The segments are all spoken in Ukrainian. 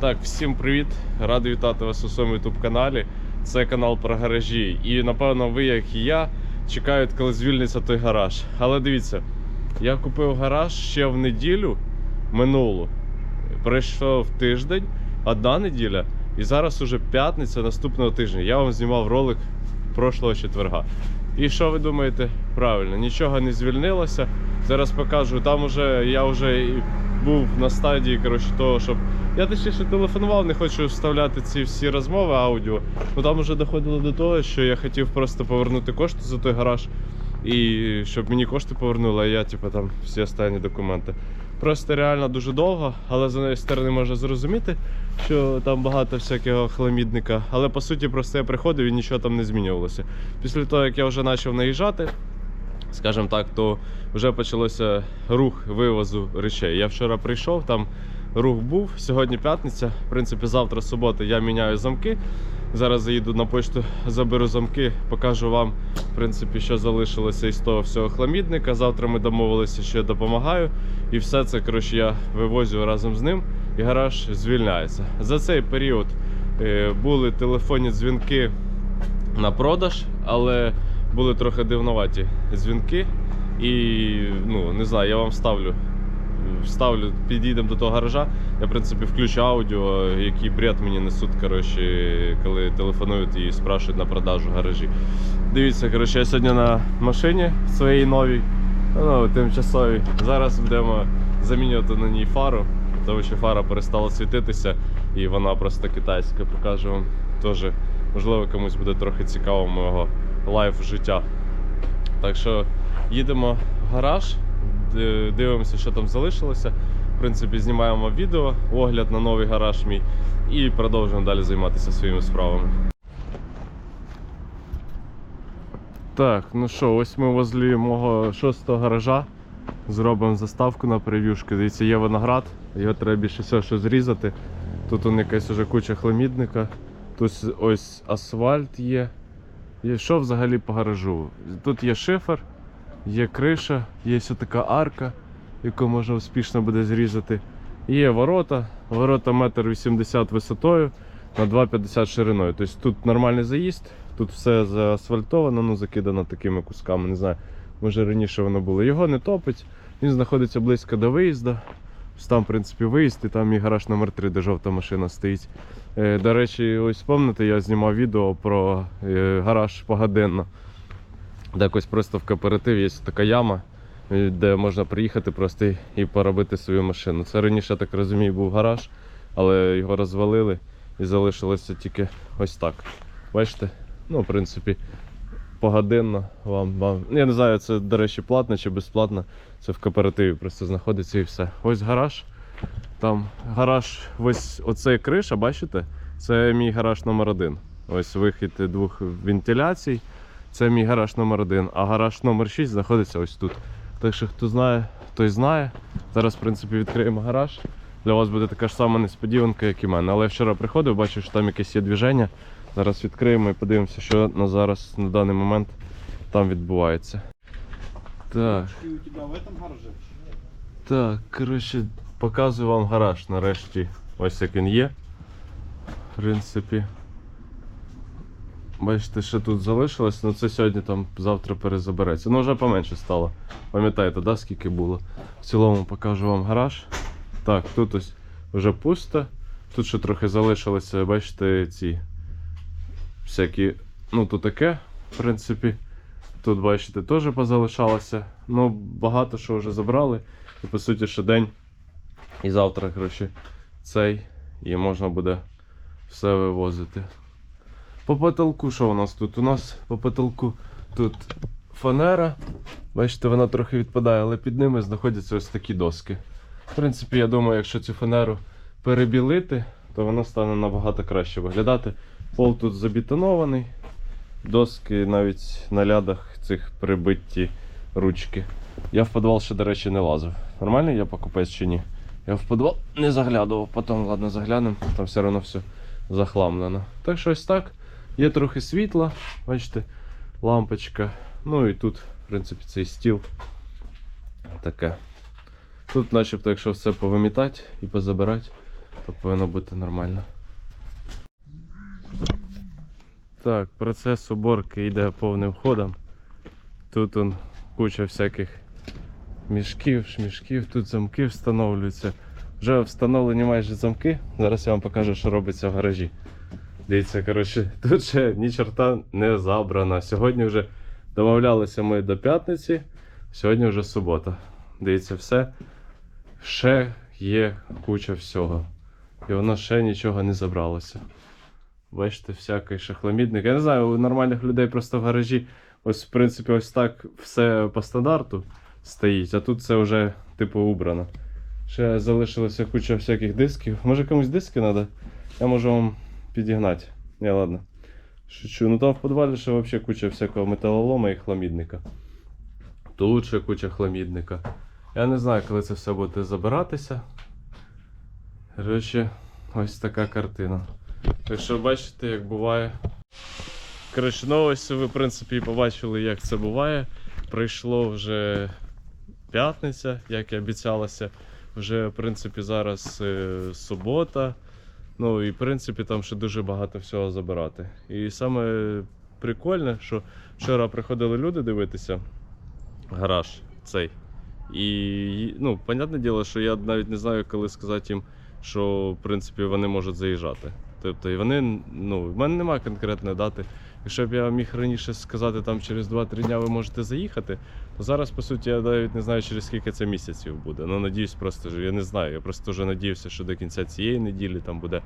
Так, всім привіт! Радий вітати вас у своєму youtube каналі. Це канал про гаражі. І напевно ви, як і я, чекають, коли звільниться той гараж. Але дивіться, я купив гараж ще в неділю минулу. Пройшов тиждень, одна неділя, і зараз уже п'ятниця наступного тижня. Я вам знімав ролик прошлого четверга. І що ви думаєте? Правильно, нічого не звільнилося. Зараз покажу. Там уже я вже був на стадії коротше, того, щоб. Я точніше телефонував, не хочу вставляти ці всі розмови аудіо. Ну там вже доходило до того, що я хотів просто повернути кошти за той гараж. І щоб мені кошти повернули, а я, типу, там всі останні документи. Просто реально дуже довго, але з однієї сторони можна зрозуміти, що там багато всякого хламідника. Але по суті, просто я приходив і нічого там не змінювалося. Після того, як я вже почав наїжджати, скажімо так, то вже почалося рух вивозу речей. Я вчора прийшов, там рух був. Сьогодні п'ятниця. В принципі, завтра субота я міняю замки. Зараз заїду на почту, заберу замки, покажу вам, в принципі, що залишилося із того всього хламідника. Завтра ми домовилися, що я допомагаю. І все це коротше, я вивозю разом з ним, і гараж звільняється. За цей період е, були телефонні дзвінки на продаж, але були трохи дивноваті дзвінки. І ну, не знаю, я вам ставлю. Вставлю, підійдемо до того гаража. Я, в принципі, включу аудіо, який бред мені несуть, коротше, коли телефонують і спрашують на продажу гаражі. Дивіться, коротше, я сьогодні на машині своїй новій, ну, тимчасовій. Зараз будемо замінювати на ній фару, тому що фара перестала світитися і вона просто китайська. Покажу вам теж. Можливо, комусь буде трохи цікаво мого лайф життя. Так що їдемо в гараж, дивимося, що там залишилося. В принципі, знімаємо відео, огляд на новий гараж мій і продовжуємо далі займатися своїми справами. Так, ну що, ось ми возле мого шостого гаража. Зробимо заставку на прев'юшки. Дивіться, є виноград, його треба більше всього що зрізати. Тут он якась уже куча хламідника. Тут ось асфальт є. Що взагалі по гаражу? Тут є шифер, є криша, є ось така арка, яку можна успішно буде зрізати. Є ворота, ворота 1,80 м висотою на 2,50 шириною. Тобто тут нормальний заїзд, тут все заасфальтовано, ну закидано такими кусками. Не знаю, може раніше воно було. Його не топить, він знаходиться близько до виїзду. Там, в принципі, виїзд, і там і гараж номер 3 де жовта машина стоїть. Е, До речі, ось пам'ятаєте, я знімав відео про е, гараж погоденно. Де якось просто в кооперативі є така яма, е, де можна приїхати просто і поробити свою машину. Це раніше, я так розумію, був гараж, але його розвалили і залишилося тільки ось так. Бачите? Ну, в принципі, погодинно вам. вам. Я не знаю, це, до речі, платно чи безплатно. Це в кооперативі просто знаходиться і все. Ось гараж. Там гараж, ось оцей криша, бачите? Це мій гараж номер один. Ось вихід двох вентиляцій. Це мій гараж номер один. А гараж номер 6 знаходиться ось тут. Так що хто знає, той знає. Зараз, в принципі, відкриємо гараж. Для вас буде така ж сама несподіванка, як і мене. Але я вчора приходив, бачив, що там якесь є движення. Зараз відкриємо і подивимося, що на зараз, на даний момент там відбувається. Так. Так, коротше, показую вам гараж нарешті. Ось як він є. В принципі. Бачите, що тут залишилось, ну це сьогодні там завтра перезабереться. Ну вже поменше стало. Пам'ятаєте, да, скільки було? В цілому покажу вам гараж. Так, тут ось вже пусто. Тут ще трохи залишилося, бачите, ці всякі, ну тут таке, в принципі. Тут, бачите, теж позалишалося. Ну, багато що вже забрали. І по суті, ще день. І завтра, коротше, цей. І можна буде все вивозити. По потолку, що у нас тут? У нас по потолку тут фанера. Бачите, вона трохи відпадає, але під ними знаходяться ось такі доски. В принципі, я думаю, якщо цю фанеру перебілити, то воно стане набагато краще виглядати. Пол тут забетонований. Доски навіть на лядах цих прибиті ручки. Я в підвал ще, до речі, не лазив. Нормальний я покупець чи ні? Я в підвал не заглядував, потім, ладно, заглянемо, там все одно все захламлено. Так що ось так. Є трохи світла, бачите, лампочка. Ну і тут, в принципі, цей стіл. Таке. Тут, начебто, якщо все повимітати і позабирати, то повинно бути нормально. Так, процес уборки йде повним ходом. Тут он куча всяких мішків, шмішків, тут замки встановлюються. Вже встановлені майже замки. Зараз я вам покажу, що робиться в гаражі. Дивіться, коротше, тут ще ні чорта не забрано. Сьогодні вже домовлялися ми до п'ятниці, сьогодні вже субота. Дивіться, все. Ще є куча всього. І воно ще нічого не забралося. Бачите, всякий шахламідник. Я не знаю, у нормальних людей просто в гаражі, ось, в принципі, ось так все по стандарту стоїть, а тут це вже, типу, убрано. Ще залишилося куча всяких дисків. Може комусь диски треба? Я можу вам підігнати. Ні, ладно. Шучу. Ну там в підвалі ще взагалі куча всякого металолома і хламідника. Тут ще куча хламідника. Я не знаю, коли це все буде забиратися. Коротше, ось така картина. Так що бачите, як буває. Коротше, ну ви, в принципі, побачили, як це буває. Прийшло вже п'ятниця, як і обіцялося. Вже, в принципі, зараз е, субота. Ну і в принципі там ще дуже багато всього забирати. І саме прикольне, що вчора приходили люди дивитися гараж цей. І, ну, понятне діло, що я навіть не знаю, коли сказати їм, що в принципі вони можуть заїжджати. Тобто, і вони, ну, в мене немає конкретної дати. Якщо б я міг раніше сказати, там через 2-3 дня ви можете заїхати, то зараз, по суті, я навіть не знаю, через скільки це місяців буде. Ну, надіюсь, просто я не знаю. Я просто вже надіявся, що до кінця цієї неділі там буде.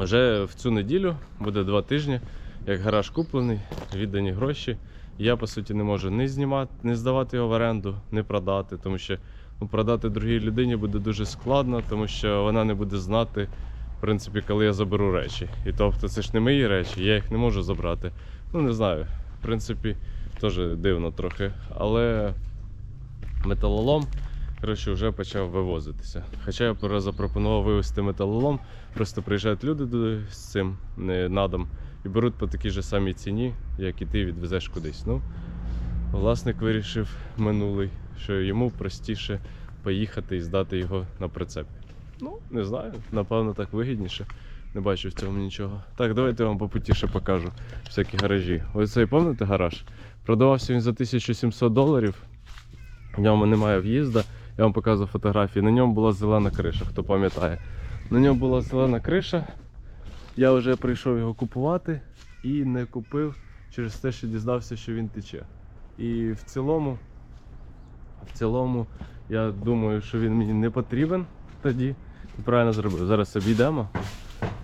Вже в цю неділю буде два тижні, як гараж куплений, віддані гроші. Я, по суті, не можу не знімати, не здавати його в оренду, не продати, тому що ну, продати другій людині буде дуже складно, тому що вона не буде знати, принципі, коли я заберу речі. І тобто це ж не мої речі, я їх не можу забрати. Ну, не знаю. В принципі, теж дивно трохи. Але металолом коротше, вже почав вивозитися. Хоча я запропонував вивезти металолом, просто приїжджають люди з цим надом і беруть по такій же самій ціні, як і ти відвезеш кудись. Ну, власник вирішив минулий, що йому простіше поїхати і здати його на прицепі. Ну, не знаю, напевно, так вигідніше. Не бачу в цьому нічого. Так, давайте я вам по путі ще покажу всякі гаражі. Ось цей пам'ятаєте гараж? Продавався він за 1700 доларів. В ньому немає в'їзду. Я вам показував фотографії. На ньому була зелена криша, хто пам'ятає. На ньому була зелена криша. Я вже прийшов його купувати і не купив через те, що дізнався, що він тече. І в цілому, в цілому, я думаю, що він мені не потрібен тоді. І правильно зробив. Зараз обійдемо.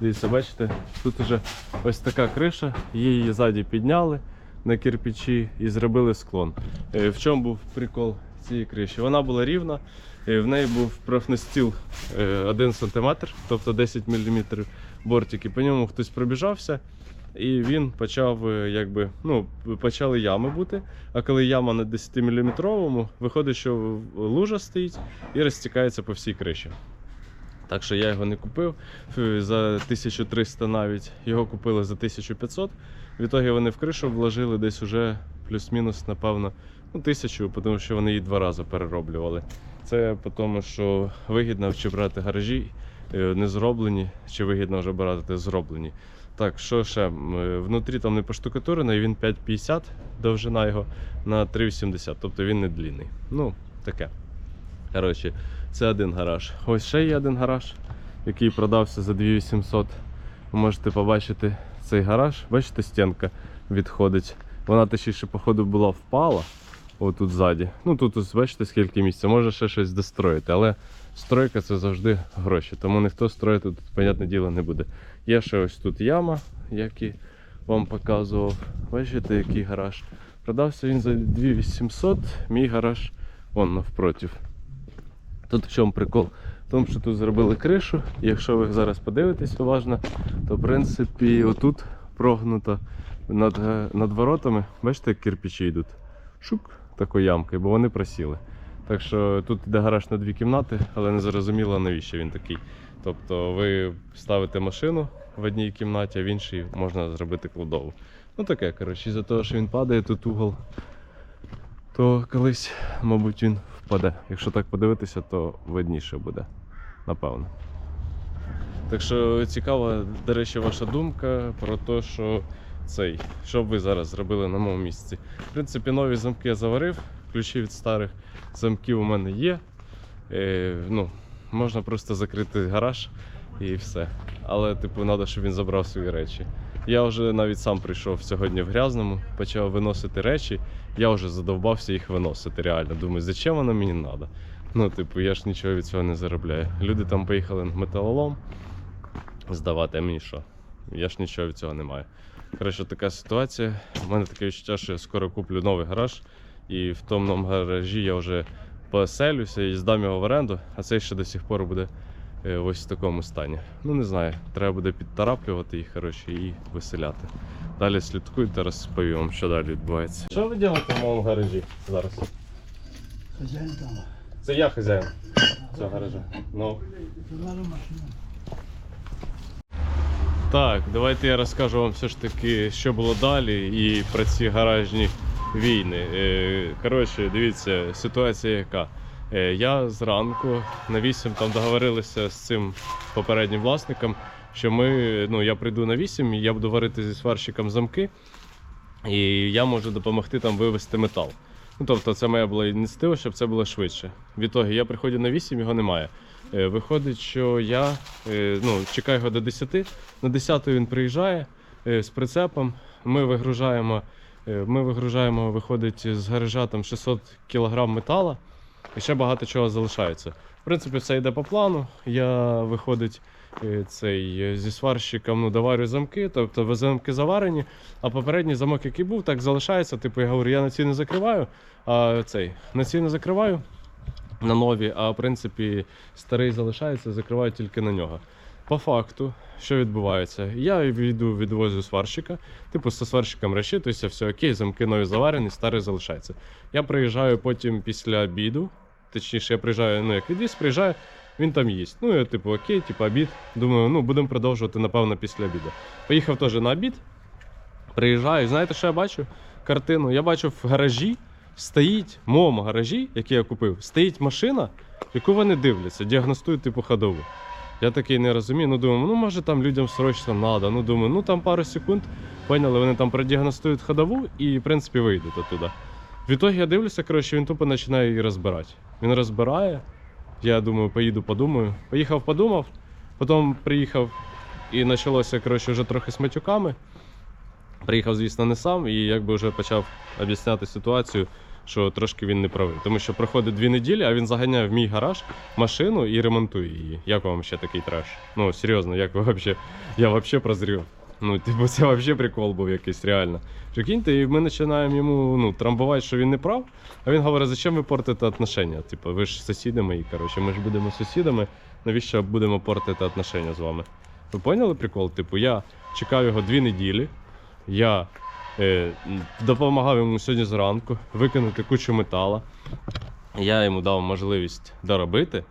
Дивіться, бачите, тут уже ось така криша, її ззаді підняли на кирпичі і зробили склон. Е, В чому був прикол цієї криші? Вона була рівна, е, в неї був профнастіл 1 см, тобто 10 мм бортики. По ньому хтось пробіжався. І він почав, е, якби, ну, почали ями бути. А коли яма на 10-мм, виходить, що лужа стоїть і розтікається по всій криші. Так що я його не купив за 1300 навіть. Його купили за 1500. В ітогі вони в кришу вложили десь уже плюс-мінус, напевно, ну, тисячу, тому що вони її два рази перероблювали. Це тому, що вигідно чи брати гаражі е, не зроблені, чи вигідно вже брати зроблені. Так, що ще? Е, Внутрі там не поштукатурено, і він 5,50 довжина його на 3,80, тобто він не длінний. Ну, таке. Коротше, це один гараж. Ось ще є один гараж, який продався за 2800. Ви можете побачити цей гараж. Бачите, стінка відходить. Вона точніше, походу, була впала. Отут ззаді. Ну тут бачите, скільки місця. Може ще щось достроїти, але стройка це завжди гроші. Тому ніхто строїти тут, понятне діло, не буде. Є ще ось тут яма, як і вам показував. Бачите, який гараж. Продався він за 2800, мій гараж вон навпротив. Тут в чому прикол? В тому, що тут зробили кришу, і якщо ви зараз подивитесь уважно, то в принципі отут прогнуто над, над воротами, бачите, як кирпичі йдуть. Шук такою ямкою, бо вони просіли. Так що тут йде гараж на дві кімнати, але не зрозуміло навіщо він такий. Тобто ви ставите машину в одній кімнаті, а в іншій можна зробити кладову. Ну таке, коротше, із-за того, що він падає, тут угол то колись, мабуть, він впаде. Якщо так подивитися, то видніше буде. Напевно. Так що цікава, до речі, ваша думка про те, що цей, що б ви зараз зробили на моєму місці. В принципі, нові замки я заварив, ключі від старих замків у мене є. Е, ну, можна просто закрити гараж і все. Але, типу, треба, щоб він забрав свої речі. Я вже навіть сам прийшов сьогодні в грязному, почав виносити речі. Я вже задовбався їх виносити. Реально. Думаю, зачем воно мені треба? Ну, типу, я ж нічого від цього не заробляю. Люди там поїхали на металолом здавати, а мені що? Я ж нічого від цього не маю. Коротше, така ситуація. У мене таке відчуття, що я скоро куплю новий гараж, і в тому гаражі я вже поселюся і здам його в оренду, а цей ще до сих пор буде е, ось в такому стані. Ну не знаю, треба буде підтараплювати їх коротше, і виселяти. Далі слідкуйте, розповім вам, що далі відбувається. Що ви робите в моєму гаражі зараз? Хазяїн там. Це я хазяїн цього гаража. Ну. Так, давайте я розкажу вам все ж таки, що було далі і про ці гаражні війни. Е, Коротше, дивіться, ситуація яка. Е, Я зранку на 8 там договорилися з цим попереднім власником, що ми, ну, я прийду на 8 я буду варити зі сварщиком замки, і я можу допомогти там вивезти метал. Ну, тобто, це моя була ініціатива, щоб це було швидше. Відтоді я приходжу на 8, його немає. Е, Виходить, що я ну, чекаю його до 10. На 10 він приїжджає з прицепом. Ми вигружаємо, ми вигружаємо, виходить з гаража там 600 кг метала, і ще багато чого залишається. В принципі, все йде по плану. Я виходить е, цей е, зі сварщиком ну, доварю замки, тобто замки заварені, а попередній замок, який був, так залишається. Типу, я говорю, я на ці не закриваю, а цей на ці не закриваю на нові, а в принципі старий залишається, закриваю тільки на нього. По факту, що відбувається? Я йду, відвозю сварщика, типу зі сварщиком розчитуюся, все окей, замки нові заварені, старий залишається. Я приїжджаю потім після обіду, точніше, я приїжджаю, ну як відвіз, приїжджаю, він там їсть. Ну, я типу, окей, типу обід. Думаю, ну будемо продовжувати, напевно, після обіду. Поїхав теж на обід, приїжджаю, знаєте, що я бачу? Картину. Я бачу в гаражі стоїть, в моєму гаражі, який я купив, стоїть машина, яку вони дивляться, діагностують типу ходову. Я такий не розумію. Ну думаю, ну може там людям срочно треба. Ну думаю, ну там пару секунд. Поняли, вони там продіагностують ходову і, в принципі, вийдуть оттуда. Відтоді я дивлюся, коротше, він тупо починає її розбирати. Він розбирає. Я думаю, поїду, подумаю. Поїхав, подумав, потім приїхав і почалося, коротше, вже трохи з матюками. Приїхав, звісно, не сам, і якби вже почав об'ясняти ситуацію, що трошки він не правий. Тому що проходить дві неділі, а він заганяє в мій гараж машину і ремонтує її. Як вам ще такий треш? Ну, серйозно, як ви взагалі. Я взагалі прозрів. Ну, типу, це взагалі прикол був якийсь реально. Прикиньте, і ми починаємо йому ну, трамбувати, що він не прав. А він говорить, зачем ви портите отношення? Типу, ви ж сусіди мої, коротше, ми ж будемо сусідами. Навіщо будемо портити отношення з вами? Ви поняли прикол? Типу, я чекав його дві неділі. Я допомагав йому сьогодні зранку викинути кучу метала. Я йому дав можливість доробити.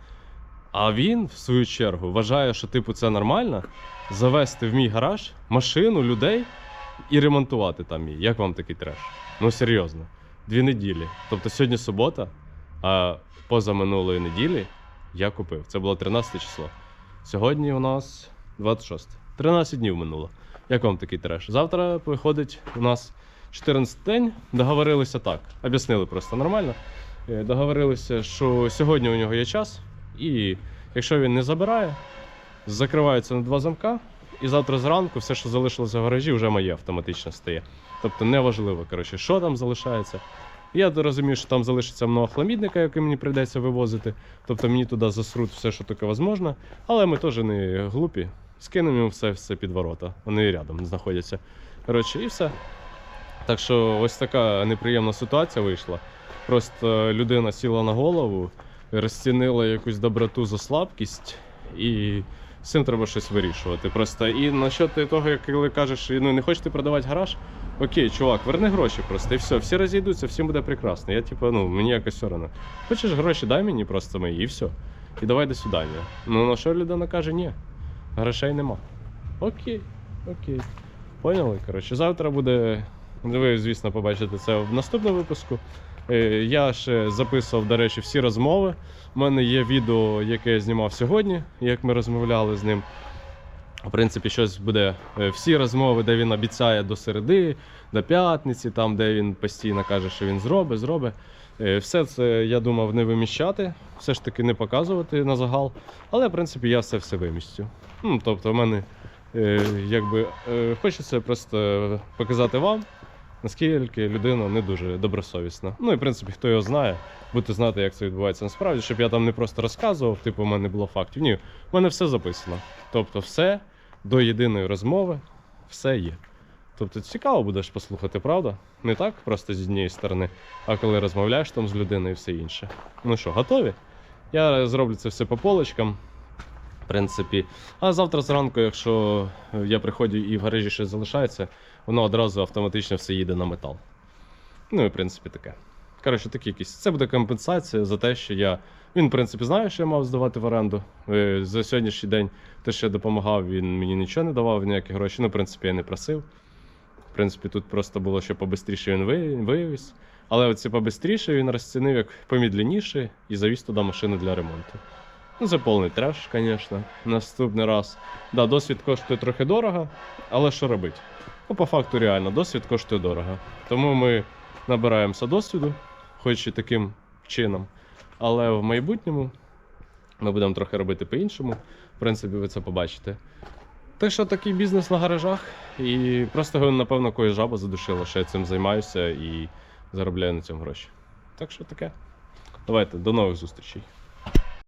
А він, в свою чергу, вважає, що типу це нормально завести в мій гараж машину, людей і ремонтувати там її. Як вам такий треш? Ну серйозно, дві неділі. Тобто сьогодні субота, а поза минулої неділі я купив. Це було 13 число. Сьогодні у нас 26. 13 днів минуло. Як вам такий треш? Завтра виходить у нас 14 день. Договорилися так. Об'яснили просто нормально. Е, Договорилися, що сьогодні у нього є час, і якщо він не забирає, закриваються на два замка, і завтра зранку все, що залишилося в гаражі, вже моє автоматично стає. Тобто неважливо, коротше, що там залишається. Я розумію, що там залишиться много хламідника, який мені прийдеться вивозити. Тобто мені туди засруть все, що тільки можливо. Але ми теж не глупі. Скинемо йому все, все під ворота. Вони рядом знаходяться. Коротше, і все. Так що ось така неприємна ситуація вийшла. Просто людина сіла на голову, розцінила якусь доброту за слабкість, і з цим треба щось вирішувати. Просто і насчет того, як коли кажеш, ну не хочете продавати гараж, окей, чувак, верни гроші просто, і все, всі розійдуться, всім буде прекрасно. Я типу, ну мені якось все одно. Хочеш гроші, дай мені просто мої, і все. І давай до свидання. Ну на що людина каже, ні, грошей нема. Окей, окей. Поняли? Коротше, завтра буде. Ви, звісно, побачите це в наступному випуску. Е, Я ще записував, до речі, всі розмови. У мене є відео, яке я знімав сьогодні, як ми розмовляли з ним. В принципі, щось буде е, всі розмови, де він обіцяє до середи, до п'ятниці, там, де він постійно каже, що він зробить, зробить. Е, Все це я думав не виміщати, все ж таки не показувати на загал. Але в принципі я це все вимістю. Ну, тобто, в мене е, якби хочеться просто показати вам, наскільки людина не дуже добросовісна. Ну і в принципі, хто його знає, будете знати, як це відбувається насправді, щоб я там не просто розказував, типу, у мене було фактів. Ні, в мене все записано. Тобто, все до єдиної розмови, все є. Тобто цікаво будеш послухати, правда? Не так просто з однієї сторони, а коли розмовляєш там з людиною і все інше. Ну що, готові? Я зроблю це все по полочкам. В принципі. А завтра зранку, якщо я приходжу і в гаражі щось залишається, воно одразу автоматично все їде на метал. Ну і в принципі таке. Коротше, такі якісь. Це буде компенсація за те, що я. Він, в принципі, знає, що я мав здавати в оренду. Е, За сьогоднішній день те, що я допомагав, він мені нічого не давав, ніякі гроші. Ну, в принципі, я не просив. В принципі, тут просто було, що побистріше він ви- вивіз. Але оце побистріше він розцінив як помідленіше і завіз туди машину для ремонту. Ну, це повний треш, звісно. Наступний раз. Да, досвід коштує трохи дорого, але що робити? Ну, по факту, реально, досвід коштує дорого. Тому ми набираємося досвіду, хоч і таким чином. Але в майбутньому ми будемо трохи робити по-іншому. В принципі, ви це побачите. Так що такий бізнес на гаражах, і просто, напевно, когось жаба задушила, що я цим займаюся і заробляю на цьому гроші. Так що таке. Давайте, до нових зустрічей.